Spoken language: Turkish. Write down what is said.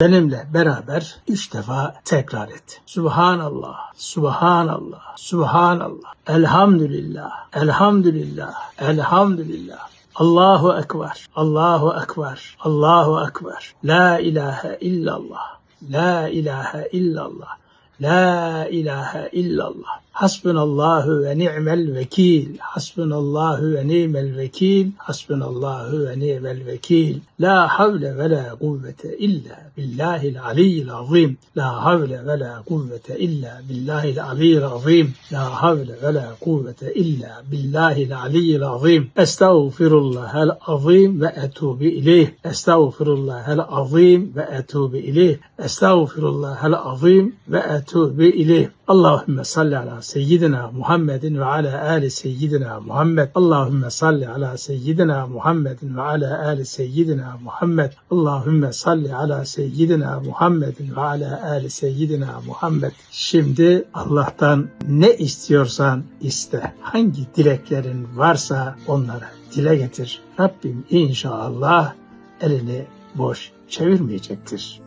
benimle beraber üç defa tekrar et. Subhanallah, Subhanallah, Subhanallah, Elhamdülillah, Elhamdülillah, Elhamdülillah. Allahu Ekber, Allahu Ekber, Allahu Ekber. La ilahe illallah, La ilahe illallah, La ilahe illallah. حسبنا الله ونعم الوكيل. حسبنا الله ونعم الوكيل. حسبنا الله ونعم الوكيل. لا حول ولا قوة إلا بالله العلي العظيم. لا حول ولا قوة إلا بالله العلي العظيم. لا حول ولا قوة إلا بالله العلي العظيم. أستغفر الله العظيم وأتوب إليه. أستغفر الله العظيم وأتوب إليه. أستغفر الله العظيم وأتوب إليه. اللهم صل على Seyyidina Muhammedin ve ala ali seyyidina Muhammed. Allahümme salli ala seyyidina Muhammedin ve ala ali seyyidina Muhammed. Allahümme salli ala seyyidina Muhammedin ve ala ali seyyidina Muhammed. Şimdi Allah'tan ne istiyorsan iste. Hangi dileklerin varsa onları dile getir. Rabbim inşallah elini boş çevirmeyecektir.